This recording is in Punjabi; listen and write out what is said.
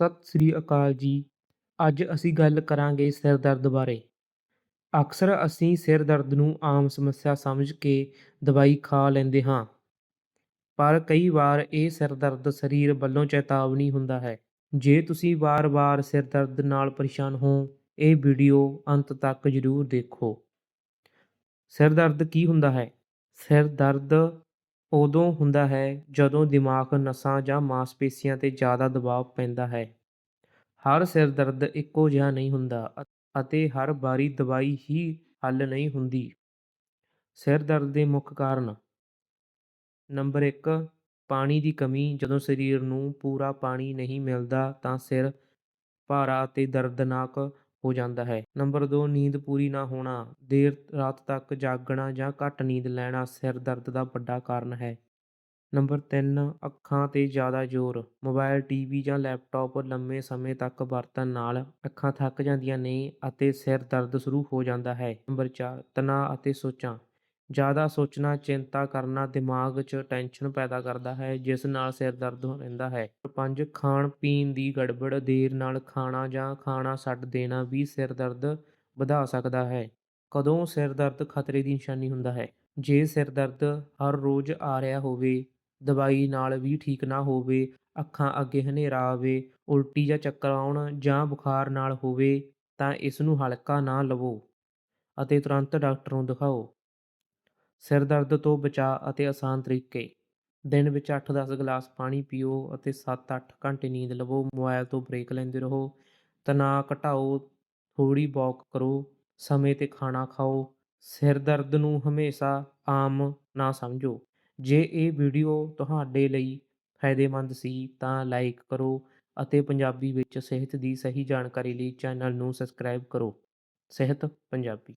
ਸਤਿ ਸ੍ਰੀ ਅਕਾਲ ਜੀ। ਅੱਜ ਅਸੀਂ ਗੱਲ ਕਰਾਂਗੇ ਸਿਰ ਦਰਦ ਬਾਰੇ। ਅਕਸਰ ਅਸੀਂ ਸਿਰ ਦਰਦ ਨੂੰ ਆਮ ਸਮੱਸਿਆ ਸਮਝ ਕੇ ਦਵਾਈ ਖਾ ਲੈਂਦੇ ਹਾਂ। ਪਰ ਕਈ ਵਾਰ ਇਹ ਸਿਰ ਦਰਦ ਸਰੀਰ ਵੱਲੋਂ ਚੇਤਾਵਨੀ ਹੁੰਦਾ ਹੈ। ਜੇ ਤੁਸੀਂ ਵਾਰ-ਵਾਰ ਸਿਰ ਦਰਦ ਨਾਲ ਪਰੇਸ਼ਾਨ ਹੋ, ਇਹ ਵੀਡੀਓ ਅੰਤ ਤੱਕ ਜ਼ਰੂਰ ਦੇਖੋ। ਸਿਰ ਦਰਦ ਕੀ ਹੁੰਦਾ ਹੈ? ਸਿਰ ਦਰਦ ਉਦੋਂ ਹੁੰਦਾ ਹੈ ਜਦੋਂ ਦਿਮਾਗ ਨਸਾਂ ਜਾਂ ਮਾਸਪੇਸ਼ੀਆਂ 'ਤੇ ਜ਼ਿਆਦਾ ਦਬਾਅ ਪੈਂਦਾ ਹੈ। ਹਰ ਸਿਰ ਦਰਦ ਇੱਕੋ ਜਿਹਾ ਨਹੀਂ ਹੁੰਦਾ ਅਤੇ ਹਰ ਵਾਰੀ ਦਵਾਈ ਹੀ ਹੱਲ ਨਹੀਂ ਹੁੰਦੀ। ਸਿਰ ਦਰਦ ਦੇ ਮੁੱਖ ਕਾਰਨ ਨੰਬਰ 1 ਪਾਣੀ ਦੀ ਕਮੀ। ਜਦੋਂ ਸਰੀਰ ਨੂੰ ਪੂਰਾ ਪਾਣੀ ਨਹੀਂ ਮਿਲਦਾ ਤਾਂ ਸਿਰ ਭਾਰਾ ਅਤੇ ਦਰਦਨਾਕ ਹੋ ਜਾਂਦਾ ਹੈ। ਨੰਬਰ 2 ਨੀਂਦ ਪੂਰੀ ਨਾ ਹੋਣਾ। ਦੇਰ ਰਾਤ ਤੱਕ ਜਾਗਣਾ ਜਾਂ ਘੱਟ ਨੀਂਦ ਲੈਣਾ ਸਿਰ ਦਰਦ ਦਾ ਵੱਡਾ ਕਾਰਨ ਹੈ। ਨੰਬਰ 3 ਅੱਖਾਂ 'ਤੇ ਜ਼ਿਆਦਾ ਜ਼ੋਰ। ਮੋਬਾਈਲ ਟੀਵੀ ਜਾਂ ਲੈਪਟਾਪ ਲੰਮੇ ਸਮੇਂ ਤੱਕ ਵਰਤਣ ਨਾਲ ਅੱਖਾਂ ਥੱਕ ਜਾਂਦੀਆਂ ਨੇ ਅਤੇ ਸਿਰ ਦਰਦ ਸ਼ੁਰੂ ਹੋ ਜਾਂਦਾ ਹੈ। ਨੰਬਰ 4 ਤਣਾਅ ਅਤੇ ਸੋਚਾਂ। ਜ਼ਿਆਦਾ ਸੋਚਣਾ, ਚਿੰਤਾ ਕਰਨਾ ਦਿਮਾਗ 'ਚ ਟੈਨਸ਼ਨ ਪੈਦਾ ਕਰਦਾ ਹੈ, ਜਿਸ ਨਾਲ ਸਿਰ ਦਰਦ ਰਹਿੰਦਾ ਹੈ। ਪੰਜ, ਖਾਣ ਪੀਣ ਦੀ ਗੜਬੜ, ਦੇਰ ਨਾਲ ਖਾਣਾ ਜਾਂ ਖਾਣਾ ਛੱਡ ਦੇਣਾ ਵੀ ਸਿਰ ਦਰਦ ਵਧਾ ਸਕਦਾ ਹੈ। ਕਦੋਂ ਸਿਰ ਦਰਦ ਖਤਰੇ ਦੀ ਨਿਸ਼ਾਨੀ ਹੁੰਦਾ ਹੈ? ਜੇ ਸਿਰ ਦਰਦ ਹਰ ਰੋਜ਼ ਆ ਰਿਹਾ ਹੋਵੇ, ਦਵਾਈ ਨਾਲ ਵੀ ਠੀਕ ਨਾ ਹੋਵੇ, ਅੱਖਾਂ ਅੱਗੇ ਹਨੇਰਾ ਆਵੇ, ਉਲਟੀ ਜਾਂ ਚੱਕਰ ਆਉਣ ਜਾਂ ਬੁਖਾਰ ਨਾਲ ਹੋਵੇ, ਤਾਂ ਇਸ ਨੂੰ ਹਲਕਾ ਨਾ ਲਵੋ ਅਤੇ ਤੁਰੰਤ ਡਾਕਟਰ ਨੂੰ ਦਿਖਾਓ। ਸਿਰ ਦਰਦ ਤੋਂ ਬਚਾਅ ਅਤੇ ਆਸਾਨ ਤਰੀਕੇ। ਦਿਨ ਵਿੱਚ 8-10 ਗਲਾਸ ਪਾਣੀ ਪੀਓ ਅਤੇ 7-8 ਘੰਟੇ ਨੀਂਦ ਲਵੋ। ਮੋਬਾਈਲ ਤੋਂ ਬ੍ਰੇਕ ਲੈਂਦੇ ਰਹੋ। ਤਣਾਅ ਘਟਾਓ। ਥੋੜੀ ਵਾਕ ਕਰੋ। ਸਮੇਂ ਤੇ ਖਾਣਾ ਖਾਓ। ਸਿਰ ਦਰਦ ਨੂੰ ਹਮੇਸ਼ਾ ਆਮ ਨਾ ਸਮਝੋ। ਜੇ ਇਹ ਵੀਡੀਓ ਤੁਹਾਡੇ ਲਈ ਫਾਇਦੇਮੰਦ ਸੀ ਤਾਂ ਲਾਈਕ ਕਰੋ ਅਤੇ ਪੰਜਾਬੀ ਵਿੱਚ ਸਿਹਤ ਦੀ ਸਹੀ ਜਾਣਕਾਰੀ ਲਈ ਚੈਨਲ ਨੂੰ ਸਬਸਕ੍ਰਾਈਬ ਕਰੋ। ਸਿਹਤ ਪੰਜਾਬੀ।